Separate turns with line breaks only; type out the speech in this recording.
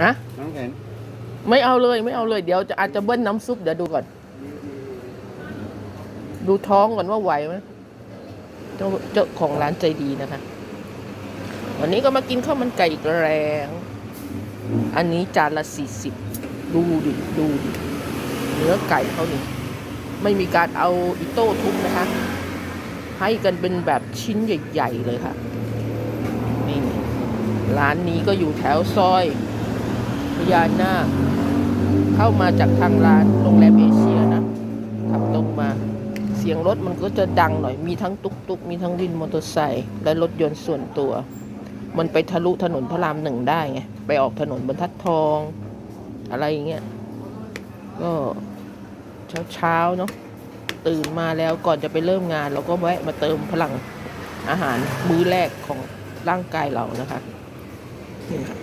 อะ
น้องแข็ง
ไม่เอาเลยไม่เอาเลยเดี๋ยวจะอาจจะเบิ้ลน้ำซุปเดี๋ยวดูก่อน ดูท้องก่อนว่าไหวไหมเจ้าเจ้าของร้านใจดีนะคะ วันนี้ก็มากินข้าวมันไก่อีกแรง อันนี้จานละสี่สิบดูดิดูดิเนื้อไก่เขานี่ไม่มีการเอาอิโต้ทุบนะคะ ให้กันเป็นแบบชิ้นใหญ่ ๆ เลยค่ะนี่ร้านนี้ก็อยู่แถวซอยพ ญานาคเข้ามาจากทางร้านโรงแรมเอเชียนะขับตรงมา เสียงรถมันก็จะดังหน่อย มีทั้งตุกตุกมีทั้งวินมอเตอร์ไซค์และรถยนต์ส่วนตัว มันไปทะลุถนนพระรามหนึ่งได้ไง ไปออกถนนบรรทัดทอง อะไรอย่างเงี้ย ก็เช้าเช้าๆเนาะ ตื่นมาแล้วก่อนจะไปเริ่มงาน เราก็แวะมาเติมพลังอาหารมื้อแรกของร่างกายเรานะคะนี่ค่ะ